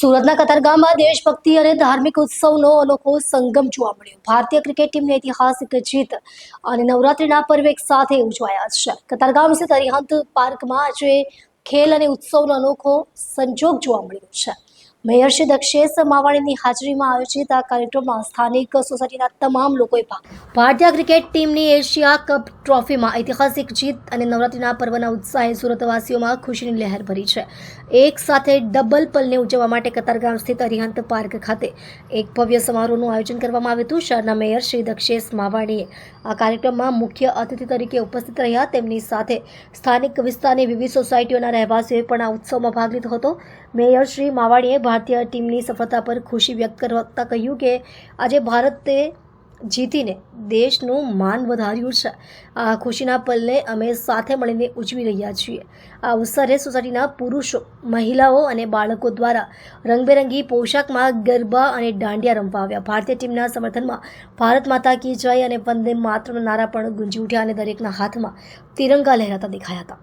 સુરતના કતારગામમાં દેશભક્તિ અને ધાર્મિક ઉત્સવનો અનોખો સંગમ જોવા મળ્યો. ભારતીય ક્રિકેટ ટીમની ઐતિહાસિક જીત અને નવરાત્રીના પર્વ એક સાથે ઉજવાયા છે. કતારગામ સ્થિત અરિહંત પાર્કમાં આજે ખેલ અને ઉત્સવનો અનોખો સંજોગ જોવા મળ્યો છે. મેયર શ્રી દક્ષેશ માવાણીની હાજરીમાં આયોજિત આ કાર્યક્રમમાં સ્થાનિક સોસાયટીના તમામ લોકોએ ભાગ ભારતીય ક્રિકેટ ટીમની એશિયા કપ ટ્રોફીમાં ઐતિહાસિક જીત અને નવરાત્રીના પર્વના ઉત્સાહે સુરતવાસીઓમાં ખુશીની લહેર ભરી છે. એક સાથે ડબલ પલને ઉજવવા માટે કતારગામ સ્થિત અરિહંત પાર્ક ખાતે એક ભવ્ય સમારોહનું આયોજન કરવામાં આવ્યું હતું. શહેરના મેયર શ્રી દક્ષેશ માવાણીએ આ કાર્યક્રમમાં મુખ્ય અતિથિ તરીકે ઉપસ્થિત રહ્યા. તેમની સાથે સ્થાનિક વિસ્તારની વિવિધ સોસાયટીઓના રહેવાસીઓએ પણ આ ઉત્સવમાં ભાગ લીધો હતો. મેયર શ્રી માવાણીએ ભારતીય ટીમની સફળતા પર ખુશી વ્યક્ત કરતા કહ્યું કે આજે ભારતે જીતીને દેશનું માન વધાર્યું છે. આ ખુશીના પલને અમે સાથે મળીને ઉજવી રહ્યા છીએ. આ અવસરે સોસાયટીના પુરુષો, મહિલાઓ અને બાળકો દ્વારા રંગબેરંગી પોશાકમાં ગરબા અને દાંડિયા રમવા આવ્યા. ભારતીય ટીમના સમર્થનમાં ભારત માતા કી જય અને વંદે માત્ર નારા પણ ગુંજી ઉઠ્યા અને દરેકના હાથમાં તિરંગા લહેરાતા દેખાયા હતા.